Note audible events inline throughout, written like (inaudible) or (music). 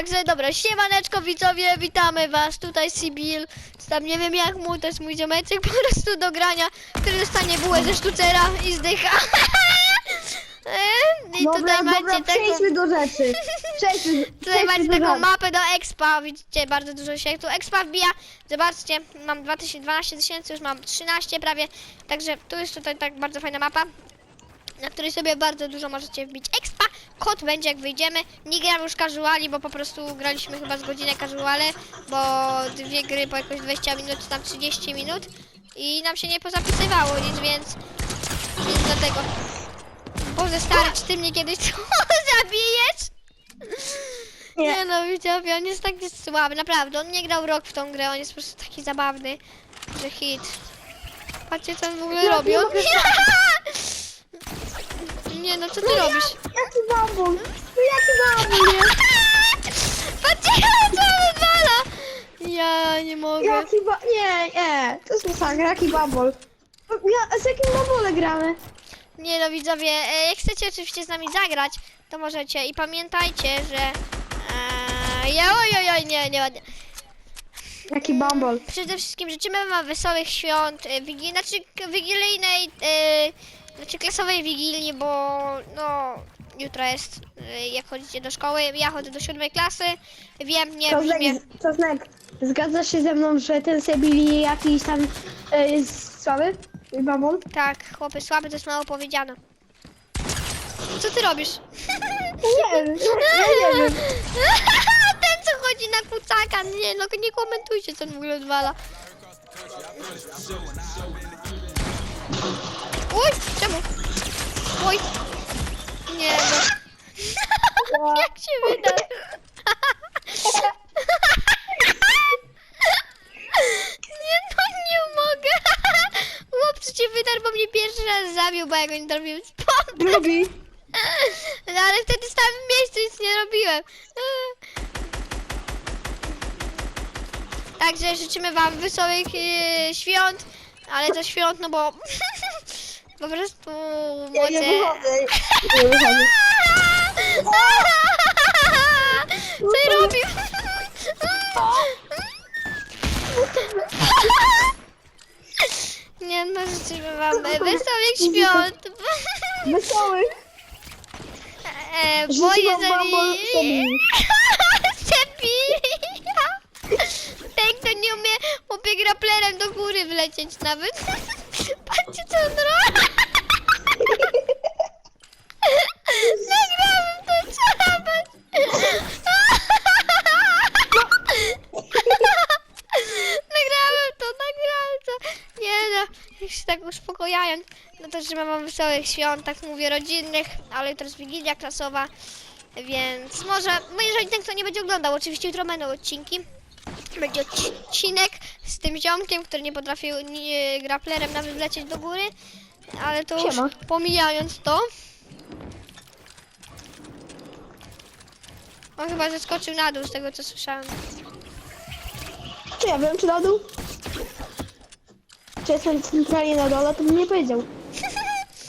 Także dobra, siemaneczko widzowie, witamy was, tutaj Sibil. Tam nie wiem jak mu, to jest mój ziomeczek (laughs) po prostu do grania, który dostanie bułę ze sztucera i zdycha. (laughs) I Dobra, tutaj macie dobra, taką, przejdźmy do rzeczy. Przejdźmy, (laughs) tutaj przejdźmy macie do taką rzeczy. mapę do expa, widzicie, bardzo dużo się tu expa wbija. Zobaczcie, mam 2012 tysięcy, już mam 13 prawie, także tu jest tutaj tak bardzo fajna mapa. Na której sobie bardzo dużo możecie wbić expa. Kod będzie jak wyjdziemy. Nie gram już casuali, bo po prostu graliśmy chyba z godzinę casuale, bo dwie gry po jakoś 20 minut, czy tam 30 minut i nam się nie pozapisywało nic, więc, więc dlatego. Boże stary, czy ty mnie kiedyś (laughs) zabijesz? Nie. Nie. no, widzowie, on jest taki słaby, naprawdę. On nie grał rok w tą grę, on jest po prostu taki zabawny, że hit. Patrzcie, co on w ogóle robi. On... (laughs) Nie no, co ty robisz? Jaki bambul? No jaki bambul jest? (laughs) Patrzcie, co on odwala! Ja nie mogę. Jaki ba... Nie, nie, to jest masakra, jaki bambul. Ja, z jakim bambulem gramy? Nie no, widzowie, e, jak chcecie oczywiście z nami zagrać, to możecie i pamiętajcie, że... E, ja, oj, oj, oj, nie, nie ładnie. Jaki bambul? Przede wszystkim życzymy wam wesołych świąt, e, wigi... znaczy k- wigilijnej, e, znaczy klasowej wigilii, bo no jutro jest, e, jak chodzicie do szkoły, ja chodzę do siódmej klasy, wiem, nie brzmię... Czosnek, Czosnek, zgadzasz się ze mną, że ten Sebili jakiś tam e, jest słaby? Bambul? Tak, chłopy, słaby to jest mało powiedziane. Co ty robisz? Nie wiem, ja nie (laughs) wiem. Ten co chodzi na kucaka, nie no nie komentujcie co on w ogóle odwala. Uj, czemu? Oj. Nie no. (laughs) Jak się wyda? Nie no, nie mogę. Chłopcy cię wydarł, bo mnie pierwszy raz zabił, bo ja go nie trafiłem z pompy. Drugi. No ale wtedy stałem w miejscu, nic nie robiłem. Także życzymy wam wesołych e, świąt, ale to świąt, no bo (laughs) po prostu Ja nie moce... wychodzę. (laughs) Nie wychodzę. Co robił? Nie no, życzymy wam wesołych świąt. Wesołych. E, Życzę wam bambol Sebili. Sebila! Ten, kto nie umie chłopie graplerem do góry wlecieć nawet. (laughs) Patrzcie, co on robi. Nagrałem to, czabać. Nagrałem to, nagrałem to. Nie no, już się tak uspokojając. Życzę wam wesołych świąt, tak mówię, rodzinnych, ale jutro jest Wigilia klasowa. Więc może, no jeżeli ten kto nie będzie oglądał, oczywiście jutro będą odcinki. Będzie odcinek z tym ziomkiem, który nie potrafił nie, graplerem nawet wlecieć do góry. Ale to już Siema. pomijając to. On chyba zeskoczył na dół z tego co słyszałem. Czy ja wiem, czy na dół? Czy jestem centralnie na dole, to bym nie powiedział.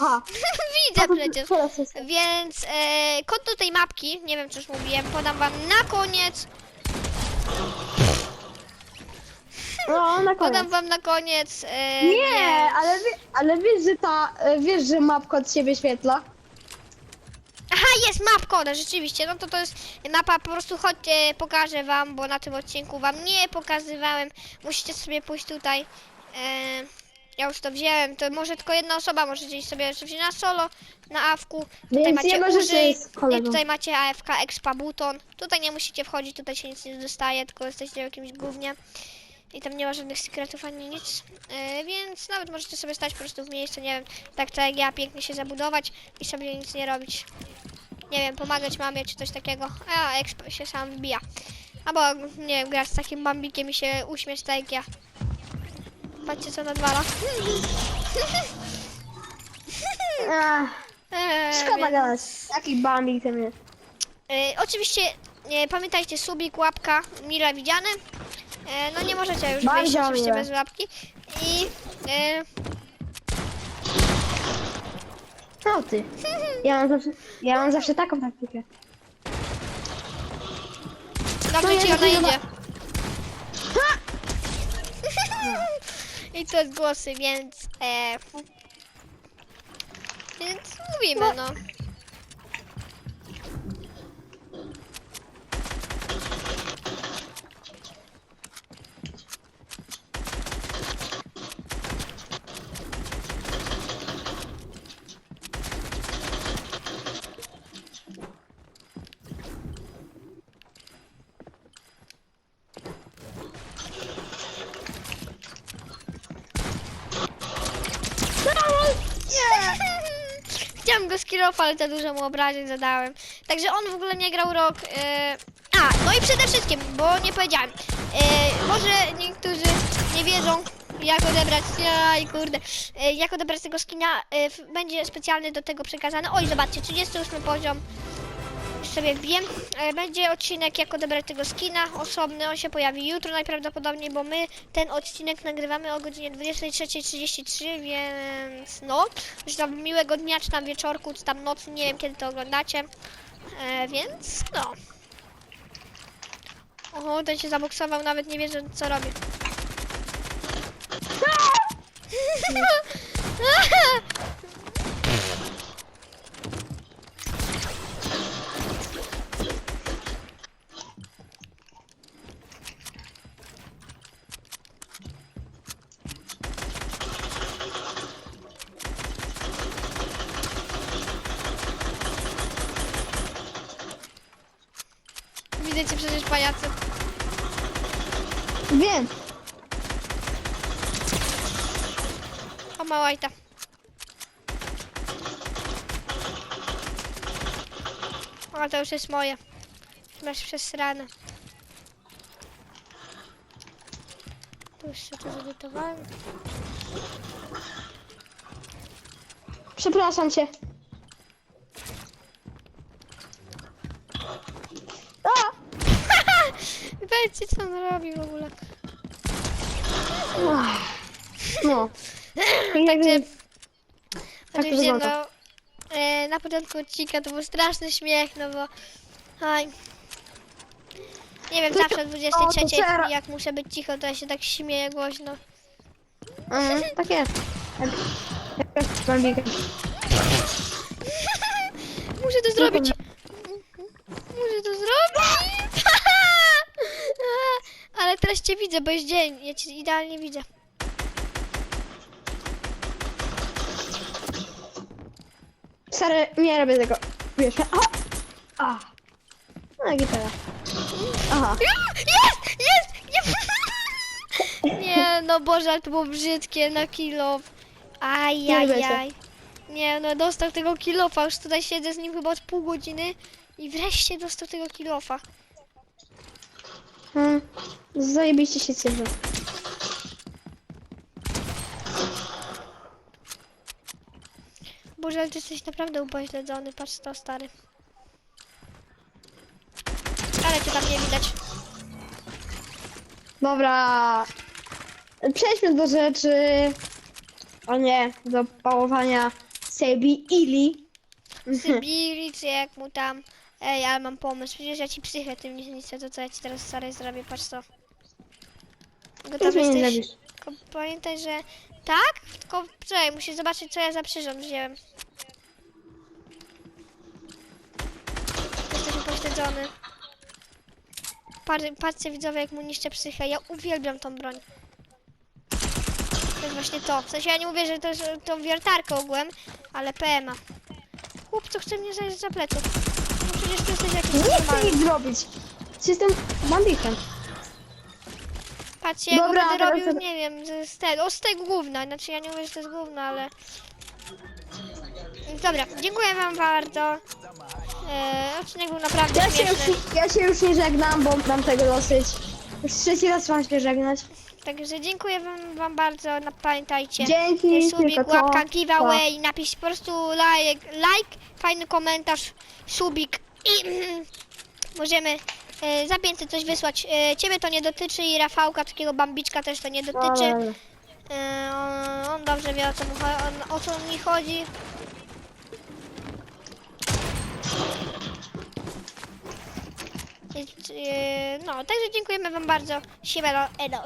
Aha. (laughs) Widzę przecież. Teraz jest. Więc e, kod do tej mapki, nie wiem czy już mówiłem, podam wam na koniec. No, na (laughs) koniec. Podam wam na koniec. E, Nie, ale, wie, ale wiesz, że ta, e, wiesz, że mapka od siebie świetla? Aha, jest mapka, rzeczywiście. No to to jest mapa, po prostu chodźcie, pokażę wam, bo na tym odcinku wam nie pokazywałem. Musicie sobie pójść tutaj. E, ja już to wziąłem, to może tylko jedna osoba, możecie iść sobie oczywiście na solo, na awku. Tutaj Więc macie nie możesz użyj, z kolegą. i tutaj macie AFK Expa Buton. Tutaj nie musicie wchodzić, tutaj się nic nie dostaje, tylko jesteście w jakimś gównie. I tam nie ma żadnych sekretów ani nic, e, więc nawet możecie sobie stać po prostu w miejscu, nie wiem, tak tak jak ja, pięknie się zabudować i sobie nic nie robić. Nie wiem, pomagać mamie czy coś takiego, a exp się sam wbija. Albo, nie wiem, grać z takim bambikiem i się uśmieć tak jak ja. Patrzcie co nadwala. Eee, szkoda więc- gadać. Jaki bambik ten jest. E, oczywiście e, pamiętajcie subik, łapka, mile widziane. E, no nie możecie już Bardzo wyjść oczywiście miłe. bez łapki. I e, No ty. Ja mam zawsze, ja mam zawsze taką taktykę. dobrze No ci jest, ona idzie. (laughs) I to głosy, więc... E, więc mówimy, no. Go skillować, ale za dużo mu obrażeń zadałem. Także on w ogóle nie grał rok. E... A, no i przede wszystkim, bo nie powiedziałem. E, może niektórzy nie wiedzą, jak odebrać. Aj, kurde. E, jak odebrać tego skina. E, będzie specjalny do tego przekazany. Oj, zobaczcie, 38 poziom. Już sobie wbijem. E, Będzie odcinek, jak odebrać tego skina osobny. On się pojawi jutro najprawdopodobniej, bo my ten odcinek nagrywamy o godzinie 23.33, więc no. Już tam miłego dnia, czy tam wieczorku, czy tam nocy, nie wiem kiedy to oglądacie. E, więc no. Oho, ten się zaboksował, nawet nie wie, że co robi. (laughs) (laughs) Widzę cię przecież pajacy. Wiem. O małajta. O, to już jest moje. Masz przesrane. Tu jeszcze to zedytowałem. Przepraszam cię. A! Weźcie, co on robi w ogóle. No. (laughs) Także, to oczywiście, wygląda. no, e, na początku odcinka to był straszny śmiech, no bo, aj, nie wiem, zawsze o o, to 23, teraz- jak muszę być cicho, to ja się tak śmieję głośno. Mhm, tak jest. (laughs) Muszę to zrobić. Muszę to zrobić. Ale teraz cię widzę, bo jest dzień. Ja cię idealnie widzę. Stary, nie robię tego. Wiesz, o! A! No, gitara. Aha. Jest! Jest! Nie, (laughs) nie no Boże, ale to było brzydkie na kilo. Ajajaj. Nie no, dostał tego kilofa. Już tutaj siedzę z nim chyba od pół godziny. I wreszcie dostał tego kilofa. Hmm. Zajebiście się cieszę. Boże, ale ty jesteś naprawdę upośledzony. Patrz to, stary. Ale cię tam nie widać. Dobra. Przejdźmy do rzeczy. O nie, do pałowania Sebi Ili. Sybiri, czy jak mu tam. Ej, ale mam pomysł. Przecież ja ci psychę tym nie niszczę, to co ja ci teraz stary zrobię, patrz to. Nic Gotowy mi nie jesteś? Tylko pamiętaj, że tak? Tylko czekaj, musisz zobaczyć co ja za przyrząd wziąłem. Jesteś upośledzony. Patrz, patrzcie widzowie jak mu niszczę psychę. Ja uwielbiam tą broń. To jest właśnie to. W sensie ja nie mówię, że to jest tą wiertarkę ogółem, ale PMA. Chłopcu chce mnie zajść za pleców. Jakiś Nie chcę normalny. nic zrobić. Jestem banditem. Patrzcie, go Dobra, będę teraz robił, nie wiem, z, z tego, o z tego gówna. Znaczy ja nie mówię, że to jest gówno, ale... Dobra, dziękuję wam bardzo. E, odcinek był naprawdę Ja się, śmieszny. już, ja się już nie żegnam, bo mam tego dosyć. Już trzeci raz mam się żegnać. Także dziękuję wam, wam bardzo. Pamiętajcie. Dzięki, Subik, tylko to. łapka, giveaway, napisz po prostu like, like, fajny komentarz, subik i możemy e, za 500 coś wysłać. E, ciebie to nie dotyczy i Rafałka, takiego bambiczka też to nie dotyczy. E, on, on dobrze wie o co, mu, cho- on, o co mi chodzi. Yy, no, także dziękujemy wam bardzo. Siemano, elo.